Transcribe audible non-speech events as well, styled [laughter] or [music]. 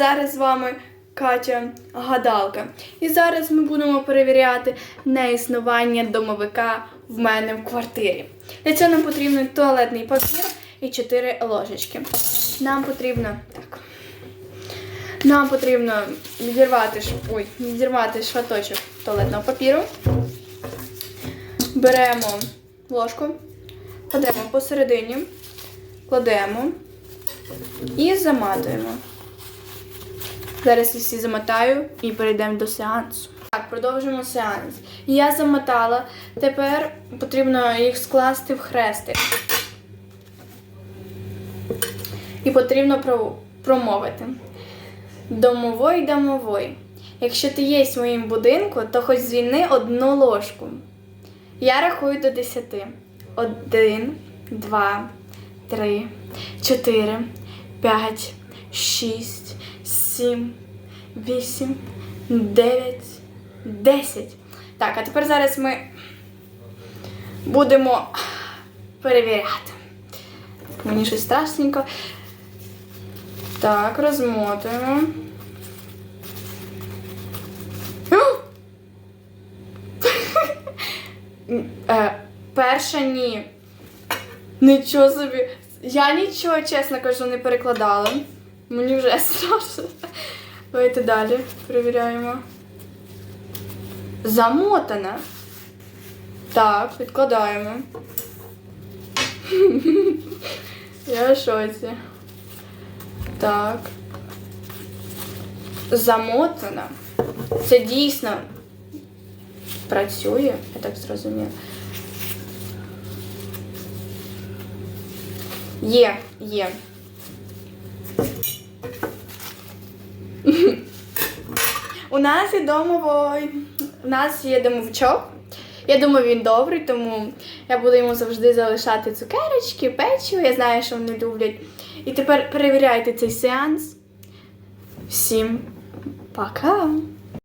зараз з вами Катя Гадалка. І зараз ми будемо перевіряти неіснування домовика в мене в квартирі. Для цього нам потрібен туалетний папір і 4 ложечки. Нам потрібно так. Нам потрібно відірвати, ой, відірвати шматочок туалетного папіру. Беремо ложку, кладемо посередині, кладемо і заматуємо. Зараз всі замотаю і перейдемо до сеансу. Так, продовжуємо сеанс. Я замотала, тепер потрібно їх скласти в хрестик. І потрібно промовити. Домовой, домовой. Якщо ти є в моїм будинку, то хоч звільни одну ложку. Я рахую до десяти. Один, два, три, чотири, п'ять, шість, сім, вісім, дев'ять, десять. Так, а тепер зараз ми будемо перевіряти. Мені щось страшненько. Так, розмотуємо. [laughs] Е, перша ні. Нічого собі. Я нічого, чесно кажу, не перекладала. Мені вже страшно. Давайте далі перевіряємо. Замотана. Так, відкладаємо. [laughs] Я в шоці. Так. Замотана. Це дійсно працює, я так зрозуміла. Є, є. У нас є домовий. У нас є домовичок. Я думаю, він добрий, тому я буду йому завжди залишати цукерочки, печиво. Я знаю, що вони люблять. І тепер перевіряйте цей сеанс. Всім пока!